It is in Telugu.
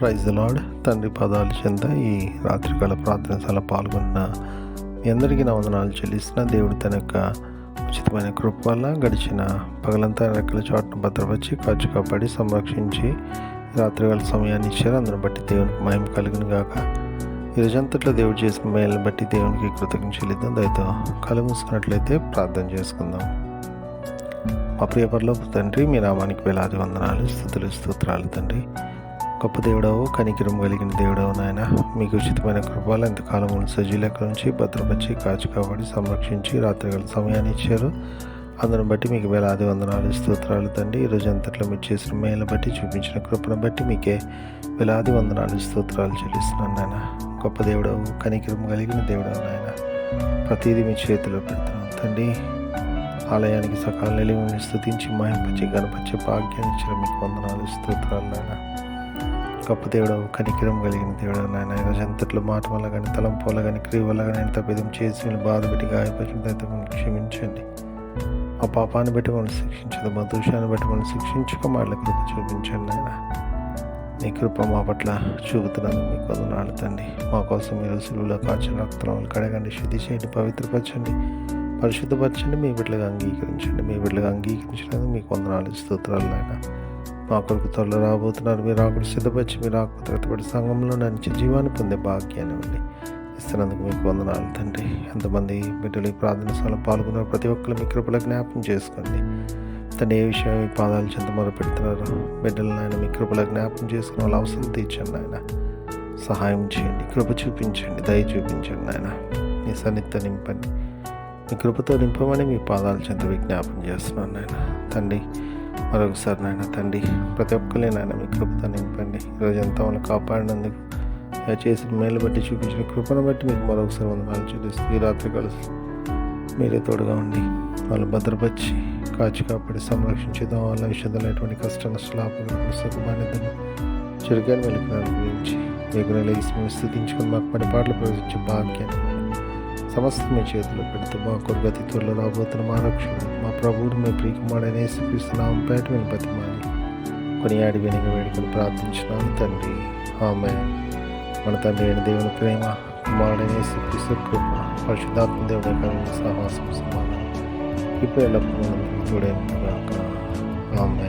ప్రైజ్ లార్డ్ తండ్రి పదాలు చెంద ఈ రాత్రికాల ప్రార్థనశాల పాల్గొన్న మీ అందరికీ నా వందనాలు చెల్లిస్తున్న. దేవుడు తన యొక్క ఉచితమైన కృప వల్ల గడిచిన పగలంతా రెక్కల చాటును భద్రపరిచి కాచు కాపాడి సంరక్షించి రాత్రికాల సమయాన్ని ఇచ్చారు అందును బట్టి దేవునికి మహిమ కలుగును గాక. ఈరోజంతట్లో దేవుడు చేసిన మేలను బట్టి దేవునికి కృతజ్ఞ చెల్లిద్దాం. దయతో కళ్ళు మూసుకున్నట్లయితే ప్రార్థన చేసుకుందాం. మా ప్రియ తండ్రి మీ నామానికి వేలాది వందనాలు స్థుతులు స్తోత్రాలు తండ్రి. గొప్ప దేవుడవు కనికిరం కలిగిన దేవుడవు నాయన. మీకు ఉచితమైన కృపాలు ఎంతకాలం సజీలెక్క నుంచి భద్రపరిచి కాచి కాబట్టి సంరక్షించి రాత్రిగల సమయాన్ని ఇచ్చారు. అందును బట్టి మీకు వేలాది వందనాలు స్తోత్రాలు తండ్రి. ఈరోజు అంతట్లో మీరు చేసిన మేలు బట్టి చూపించిన కృపను బట్టి మీకే వేలాది వందనాలు స్తోత్రాలు చెల్లిస్తున్నాను నాయన. గొప్ప దేవుడవు కనికిరం కలిగిన దేవుడవు నాయన. ప్రతిదీ మీ చేతిలో పెడుతున్నాం తండ్రి. ఆలయానికి సకాల నిలిమిని స్థుతించి మహింపచి గణపరిచే భాగ్యాన్ని ఇచ్చిన మీకు వందనాలు స్తోత్రాలు నాయన. గొప్ప దేవుడు కనికిరం కలిగిన దేవుడు నాయన. ఈరోజు అంతట్లో మాట వల్ల కానీ తలంపు వల్ల కానీ క్రియ వల్ల కానీ ఎంత విధం చేసి మిమ్మల్ని బాధ పెట్టి గాయపరిచిన తర్వాత క్షమించండి. మా పాపాన్ని బట్టి మమ్మల్ని శిక్షించదు మా దోషాన్ని బట్టి మమ్మల్ని శిక్షించక మాటల కృప చూపించండి నాయన. నీ కృప మా పట్ల చూపుతున్నాను మీకు వందనాలు తండ్రి మా కోసం మీరు సులువులో కాచిన రక్తనాలు కడగండి శుద్ధి చేయండి పవిత్రపరచండి పరిశుద్ధపరచండి మీ బిడ్డలుగా అంగీకరించండి మీ బిడ్డలుగా అంగీకరించినందుకు మీకు వందనాలు స్తోత్రాలు నాయన. మా కొరకు త్వరలో రాబోతున్నారు. మీరు ఆకులు సిద్ధపరిచి మీరు ఆకు సంఘంలో నడిచే జీవాన్ని పొందే భాగ్యాన్ని ఇవ్వండి ఇస్తున్నందుకు మీకు వందనాలు తండ్రి. ఎంతమంది బిడ్డలు ఈ ప్రార్థన సభలో పాల్గొన్నారు. ప్రతి ఒక్కరు మీ కృపలో జ్ఞాపకం చేసుకోండి. తను ఏ విషయం మీ పాదాలు చెంత మొదలు పెడుతున్నారు బిడ్డలను ఆయన మీ కృపలో జ్ఞాపకం చేసుకుని వాళ్ళ అవసరం తీర్చండి ఆయన సహాయం చేయండి. కృప చూపించండి. దయ చూపించండి ఆయన మీ సన్నిధితో నింపండి. మీ కృపతో నింపమని మీ పాదాల చెంత విజ్ఞాపం చేస్తున్నాను నాయన. తండ్రి మరొకసారి నాయన తండ్రి ప్రతి ఒక్కరిని నాయన మీ కృపతో నింపండి. ఈరోజు ఎంతో వాళ్ళని కాపాడినందుకు దయచేసి చేసిన మేలు బట్టి చూపించిన కృపను బట్టి మీకు మరొకసారి వందనాలు చూపిస్తూ ఈ రాత్రి కలిసి. మీరే తోడుగా ఉండి వాళ్ళు భద్రపరిచి కాచి కాపాడి సంరక్షించేదాం వాళ్ళ విషయంలో ఎటువంటి కష్ట నష్టాలు సుఖమానిద్దము చురుకైన వెళ్ళిన గురించి మీకు లేసి మేము స్థుతించుకొని మాకు పడి పాటలు ప్రవేశించే భాగ్యాన్ని సమస్త మీ చేతిలో పెడుతూ మా కొరగతి త్వరలో రాబోతున్న మా రక్షణ మా ప్రభువుని మీ ప్రియకుమారుడైన యేసుక్రీస్తున్నాం పేట మేము బతిమాలి కొనియాడి వెనుక వేడుకలు ప్రార్థించినాను తండ్రి. ఆమె మన తండ్రి అయిన దేవుని ప్రేమ కుమారుడైన యేసుక్రీస్తు కృప పరిశుద్ధాత్మ దేవుడి కలిగిన సహవాసం సమాధానం ఇప్పుడు ఎల్లప్పుడూ చూడేగాక ఆమె